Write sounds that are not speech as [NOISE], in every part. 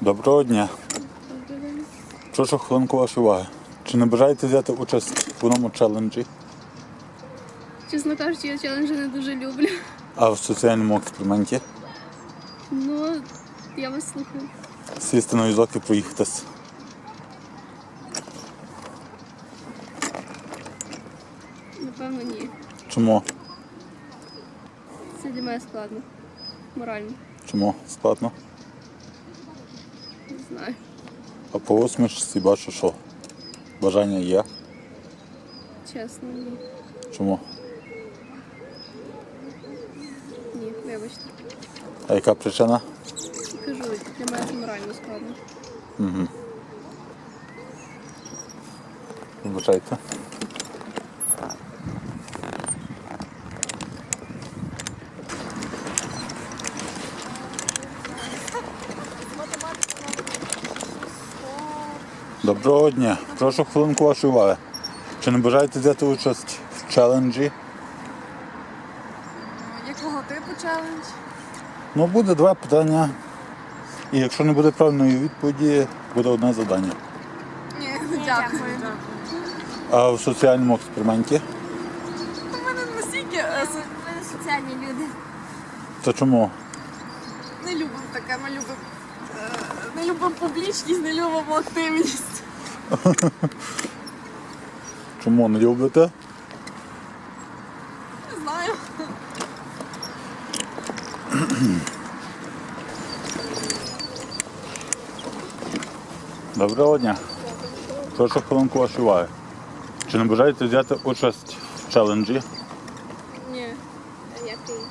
Доброго дня. Прошу хвилинку вашої уваги. Чи не бажаєте взяти участь в одному челенджі, Чесно кажучи, я челенджі не дуже люблю. а в соціальному експерименті Ну, я вас слухаю. сісти на візок і проїхатись? Напевно, ні. Чому? Це для мене складно. Морально. Чому? Складно. Знаю. А по усмішці бачу, що бажання є. Чесно, ні. Чому? Ні, вибачте. А яка причина? Кажу, для мене це морально складно. Угу. Вибачайте. Доброго дня. Прошу хвилинку вашої уваги. Чи не бажаєте взяти участь в челенджі? Якого типу челендж? Ну, буде два питання. І якщо не буде правильної відповіді, буде одне завдання. Ні, дякую. А в соціальному експерименті? У мене настільки е, с- Ми соціальні люди. То чому? не любимо таке, ми любимо. Не любимо публічність, не любимо активність. [LAUGHS] Чому не любите? Не знаю. Доброго дня. Прошу хвилинку вашої уваги. Чи не бажаєте взяти участь в челенджі? Ні. А який?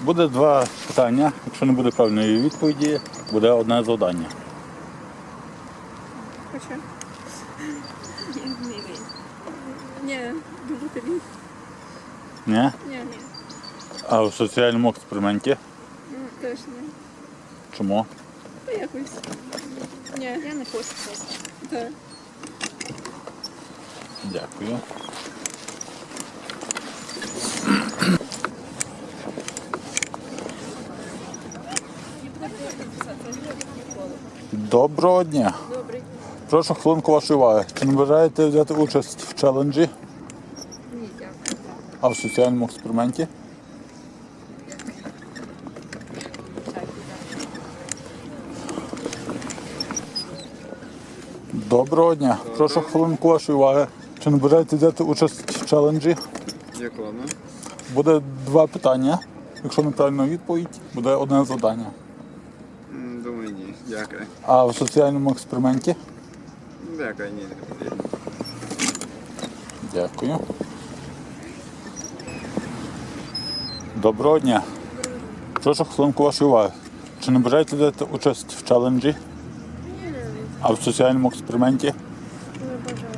Буде два питання. Якщо не буде правильної відповіді, буде одне завдання. Хоча? Ні, дуже тобі. Ні? Ні, ні. А в соціальному експерименті? Точно. ні. Чому? Та якось. Ні. Я не хочу просто. Так. Дякую. Доброго дня. Добрий. Прошу хвилинку вашої уваги. Чи не бажаєте взяти участь в челенджі, Ні, дякую. а в соціальному експерименті? Доброго дня. Прошу хвилинку вашої уваги. Чи не бажаєте взяти участь в челенджі? Якому? Буде два питання. Якщо неправильна відповідь, буде одне завдання. Ні. Дякую. А в соціальному експерименті? Дякую, ні. не потрібно. Дякую. Доброго дня. Прошу хвилинку вашої уваги. Чи не бажаєте взяти участь в челенджі? А в соціальному експерименті? Не бажаю.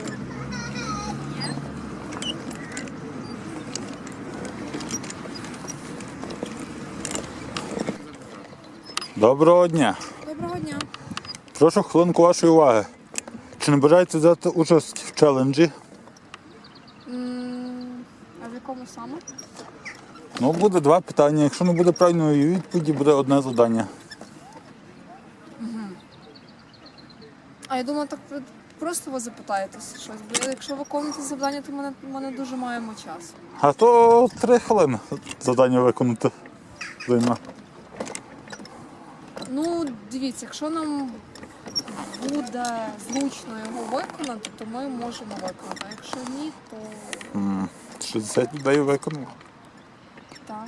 Доброго дня. Прошу хвилинку вашої уваги. Чи не бажаєте взяти участь в челенджі? А в якому саме? Ну, буде два питання. Якщо не буде правильної відповіді, буде одне завдання. А я думала, так ви просто ви запитаєтесь щось. Бо якщо виконуєте завдання, то ми не, ми не дуже маємо часу. А то три хвилини завдання виконати. Займе. Ну, дивіться, якщо нам буде зручно його виконати, то ми можемо виконати. А якщо ні, то М, 60 людей виконало. так.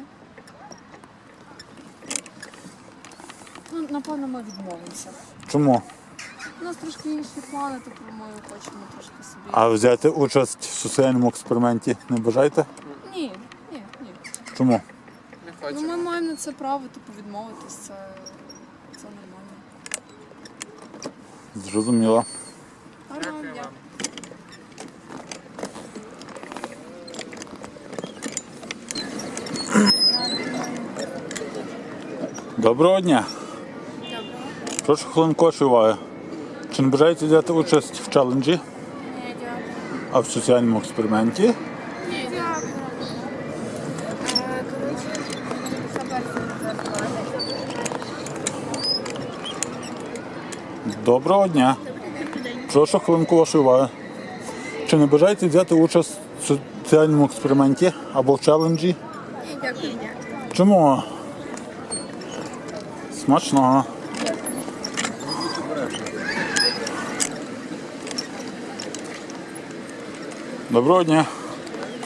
Ну, напевно, ми відмовимося. Чому? У нас трошки інші плани, тобто ми хочемо трошки собі. А взяти участь в соціальному експерименті не бажаєте? Ні, ні, ні. Чому? Не Ну, ми маємо на це право, типу, відмовитись, це, це Зрозуміло. Доброго дня. Прошу хвилинку вашої уваги. Чи не бажаєте взяти участь в челенджі? Ні, дякую. А в соціальному експерименті? Ні, дякую. Коротше, заберте Доброго дня. Прошу хвилинку вашої уваги. Чи не бажаєте взяти участь в соціальному експерименті або в челенджі? Дякую. Чому? Смачного. Доброго дня.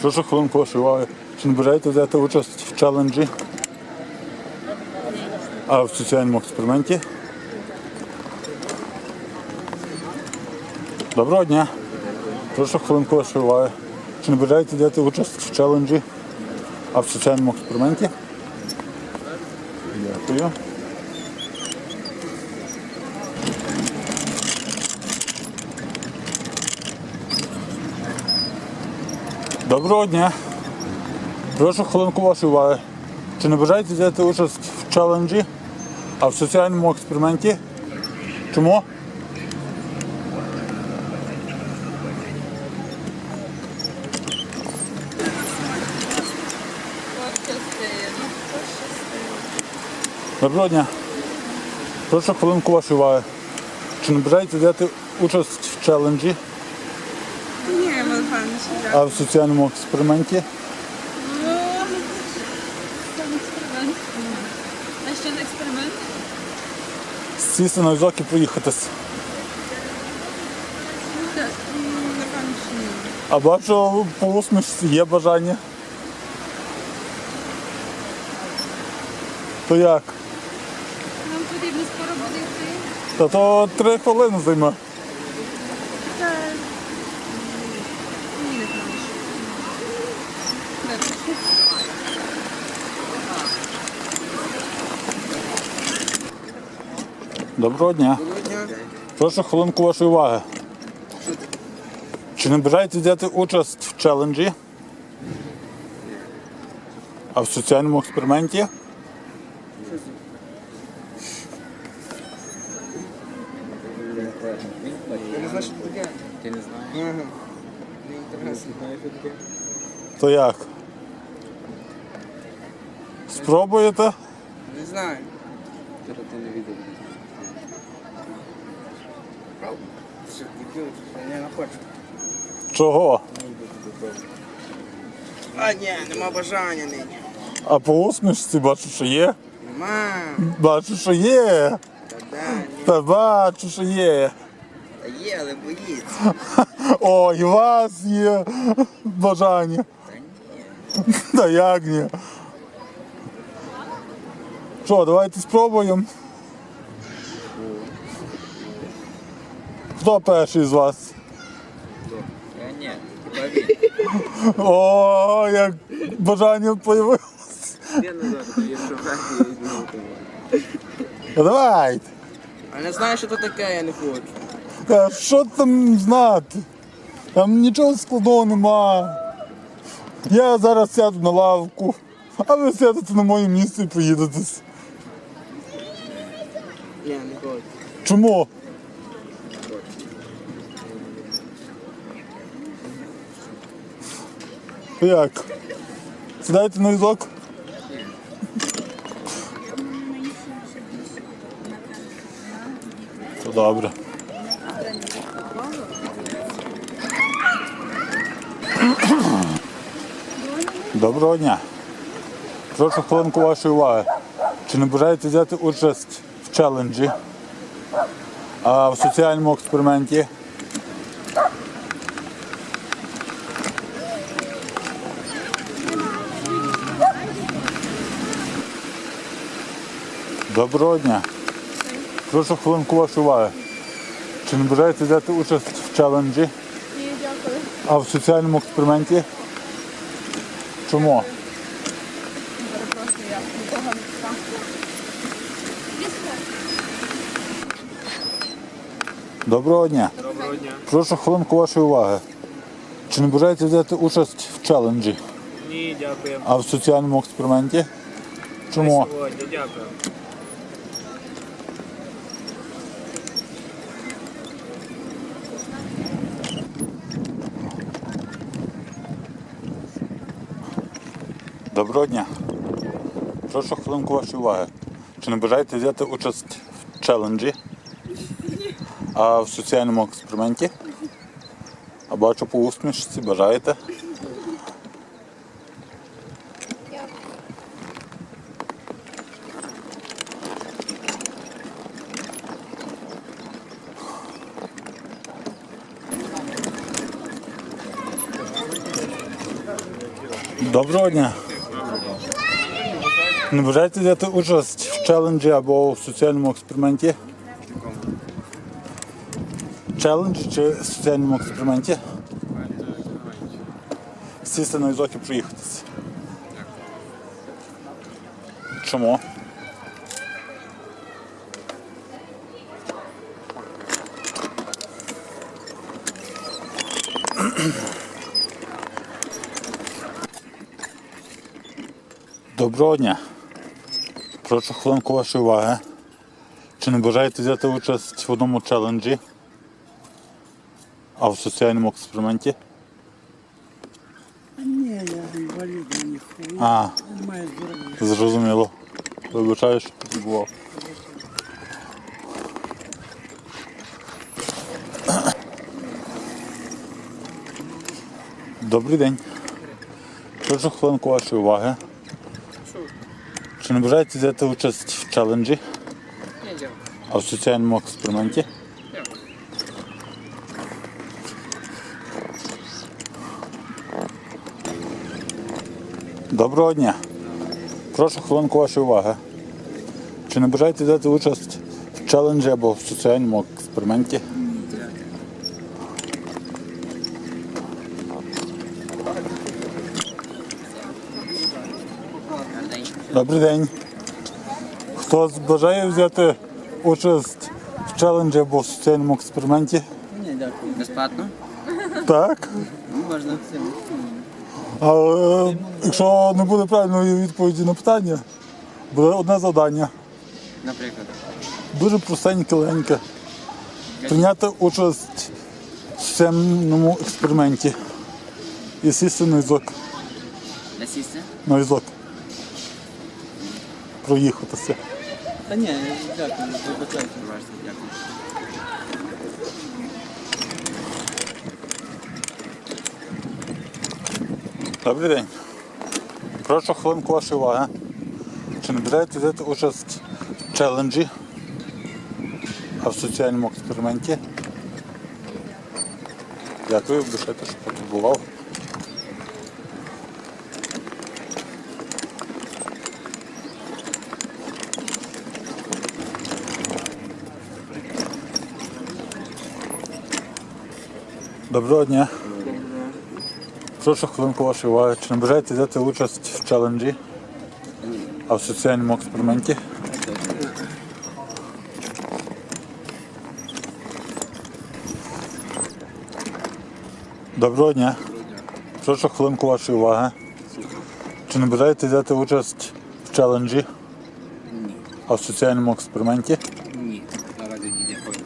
Прошу хвилинку вашої уваги. Чи не бажаєте взяти участь в челенджі? А в соціальному експерименті? Доброго дня. Прошу хвилинку вашої уваги. Чи не бажаєте взяти участь в челенджі? В соціальному експерименті? Дякую. Доброго дня. Прошу хвилинку вашої уваги. Чи не бажаєте взяти участь в челенджі, а в соціальному експерименті? Чому? Доброго дня. Прошу хвилинку вашої уваги. Чи не бажаєте взяти участь в челенджі, Ні, Іван Іванович, а в соціальному експерименті? Це експеримент. А що за експеримент? Сісти на візок і проїхатись. Так, напевно, що ні. А бачу, по усмішці є бажання. То як? Потрібно скоро буде йти. Та то три хвилини займе. Та... Ні, не знаєш. Доброго дня. Прошу хвилинку вашої уваги. Чи не бажаєте взяти участь в челенджі? А в соціальному експерименті? Ти не знаєш? То як? Спробуєте? Не знаю. Ти не відео. Що дебіл, я не хочу. Чого? А, ні, нема бажання нині. А по усмішці бачу, що є. Нема. Бачу, що є. Та бачу, що є. Та є, але боїться. [LAUGHS] О, і у вас є бажання. Та ні. Та як ні? Що, давайте спробуємо. Хто перший з вас? Я ні. Хіба він. О, як бажання появилось. Я не знаю, що я. Та Давайте. А не знаю, що це таке, я не хочу. Та що там знати? Там нічого складного нема. Я зараз сяду на лавку, а ви сядете на моє місце і поїдетесь. Ні, не хочу. Чому? Як? Сідайте на візок? Добре. Доброго дня. Прошу хвилинку вашої уваги. Чи не бажаєте взяти участь в челенджі? А в соціальному експерименті? Доброго дня. Прошу хвилинку вашої уваги. Чи не бажаєте взяти участь в челенджі? Ні, дякую. А в соціальному експерименті? Чому? Перепрошую, я нікого не писав. Доброго дня. Доброго дня. Прошу хвилинку вашої уваги. Чи не бажаєте взяти участь в челенджі? Ні, дякую. А в соціальному експерименті? Чому? Сьогодні, дякую. Доброго дня. Прошу хвилинку вашої уваги. Чи не бажаєте взяти участь в челенджі? А в соціальному експерименті? А бачу по усмішці, бажаєте? Доброго дня. Не бажаєте взяти участь в челенджі або в соціальному експерименті? Челендж чи в соціальному експерименті? Сісти на візок і проїхатися. Чому? Доброго дня. Прошу хвилинку вашої уваги. Чи не бажаєте взяти участь в одному челенджі? А в соціальному експерименті? Ні, я інвалід, ніхуя. А, Немає здоров'я. зрозуміло. Вибачаю, що підбував. Добрий день. Прошу хвилинку вашої уваги. Чи не бажаєте взяти участь в челенджі? Ні, дякую. А в соціальному експерименті? Дякую. Доброго дня. Прошу хвилинку вашої уваги. Чи не бажаєте взяти участь в челенджі або в соціальному експерименті? Добрий день. Хто бажає взяти участь в челенджі або в соціальному експерименті? Ні, дякую. Безплатно? Так. Ну, можна. Але якщо не буде правильної відповіді на питання, буде одне завдання. Наприклад. Дуже простеньке, леньке. Прийняти участь в соціальному експерименті. І сісти на візок. Для сісти? На візок. Проїхатися. Та ні, дякую. Вибачайте. Дякую. Добрий день. Прошу хвилинку вашої уваги. Чи не бажаєте взяти участь в челенджі, а в соціальному експерименті? Дякую, вибачайте, що потребував. Доброго дня. Прошу хвилинку вашої уваги. Чи не бажаєте взяти участь в челенджі? А в соціальному експерименті? Доброго дня. Прошу хвилинку вашої уваги. Чи не бажаєте взяти участь в челенджі? А в соціальному експерименті? Ні. Заради дідя хочу.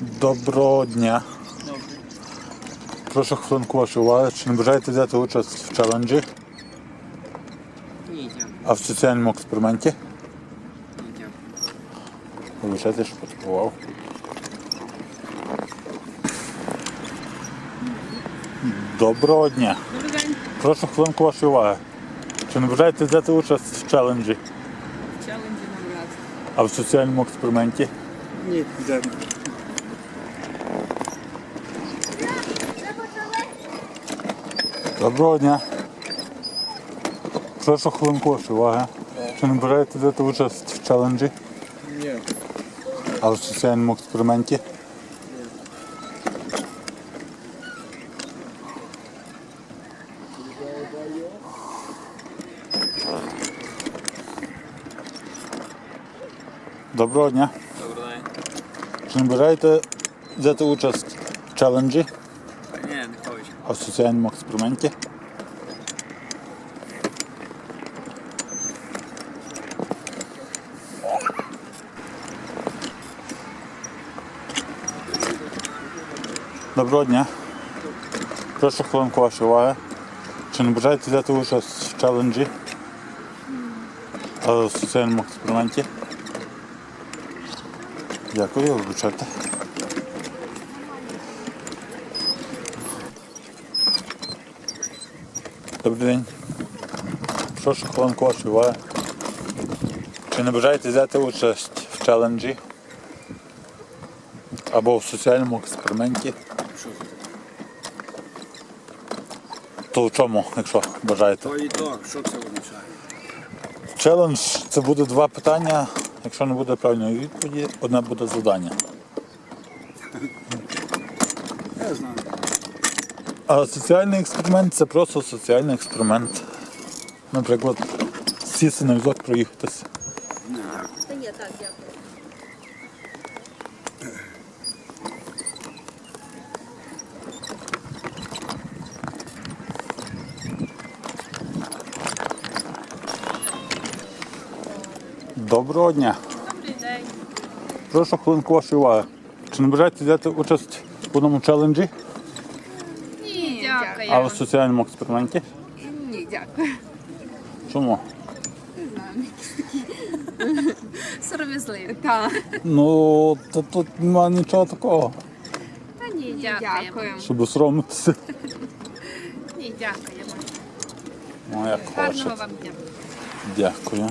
Доброго дня. Прошу хвилинку вашої уваги. Чи не бажаєте взяти участь в челенджі? Ні, дякую. А в соціальному експерименті? Ні, дякую. Вибачайте, що потребував. Доброго дня. Добрий день. Прошу хвилинку вашої уваги. Чи не бажаєте взяти участь в челенджі, В Челенджі навряд. а в соціальному експерименті? Ні, дякую. Доброго дня. Прошу хвилинку вашої уваги. Чи не бажаєте взяти участь в челенджі, Ні. а в соціальному експерименті? Доброго дня. Добрий день. Чи не бажаєте взяти участь в челенджі, в соціальному експерименті? Доброго дня. Прошу хвилинку вашої уваги. Чи не бажаєте взяти участь в челенджі, в соціальному експерименті? Дякую, вибачайте. Добрий день. Прошу хвилинку вашої уваги. Чи не бажаєте взяти участь в челенджі або в соціальному експерименті? То в чому, якщо бажаєте? То і то, що це означає? Челендж це буде два питання. Якщо не буде правильної відповіді, одне буде завдання. Я знаю. А соціальний експеримент це просто соціальний експеримент. Наприклад, сісти на візок, проїхатися. Та ні, так, дякую. Доброго дня. Добрий день. Прошу хвилинку вашої уваги. Чи не бажаєте взяти участь в одному челенджі, дякую. а в соціальному експерименті? Ні, дякую. Чому? Сором'язливі. Так. Ну, то тут немає нічого такого, Та ні, дякуємо. щоб соромитися. Ні, дякуємо. Ну, як Гарного вам дня. Дякую.